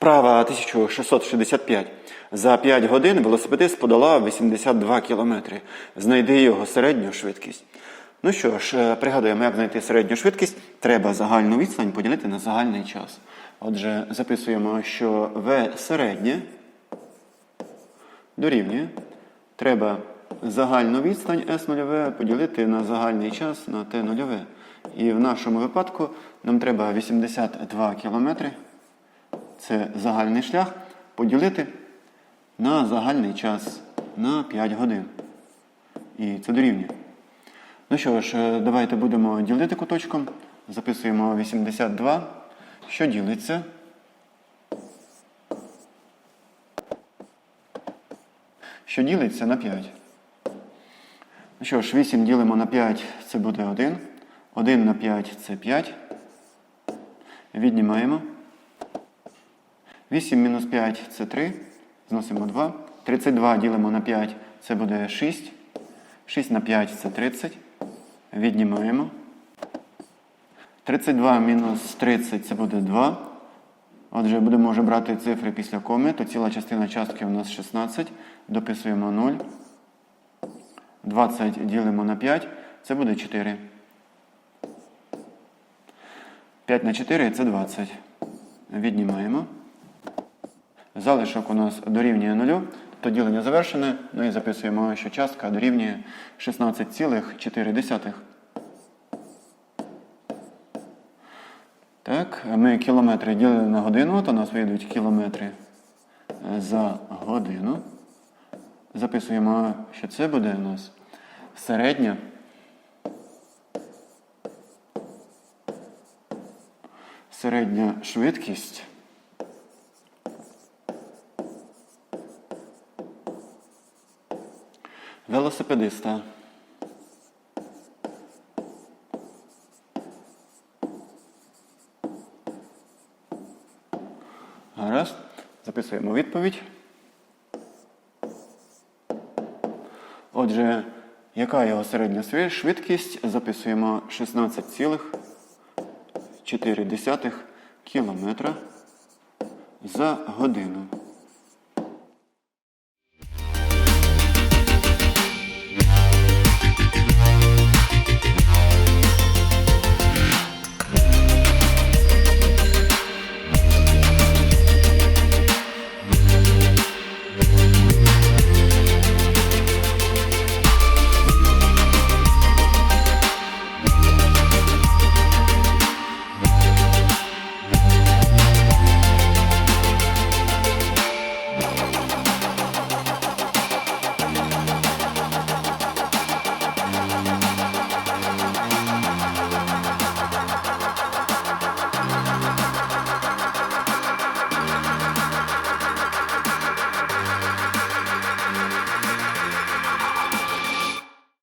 Вправа 1665. За 5 годин велосипедист подолав 82 кілометри. Знайди його середню швидкість. Ну що ж, е, пригадуємо, як знайти середню швидкість. Треба загальну відстань поділити на загальний час. Отже, записуємо, що В середнє дорівнює. Треба загальну відстань S0 поділити на загальний час на T0. І в нашому випадку нам треба 82 кілометри. Це загальний шлях поділити на загальний час на 5 годин. І це дорівнює. Ну що ж, е, давайте будемо ділити куточком. Записуємо 82, що ділиться. Що ділиться на 5. Ну що ж, 8 ділимо на 5, це буде 1. 1 на 5 це 5. Віднімаємо. 8 мінус 5 це 3. Зносимо 2. 32 ділимо на 5, це буде 6. 6 на 5 це 30. Віднімаємо. 32 мінус 30 це буде 2. Отже, будемо вже брати цифри після коми, то ціла частина частки у нас 16. Дописуємо 0. 20 ділимо на 5, це буде 4. 5 на 4 це 20. Віднімаємо. Залишок у нас дорівнює 0, то ділення завершене. Ну і записуємо, що частка дорівнює 16,4. Так, ми кілометри ділили на годину, то у нас вийдуть кілометри е, за годину. Записуємо, що це буде у нас середня. Середня швидкість. Велосипедиста. Гаразд. Записуємо відповідь. Отже, яка його середня швидкість? Записуємо 16,4 кілометра за годину.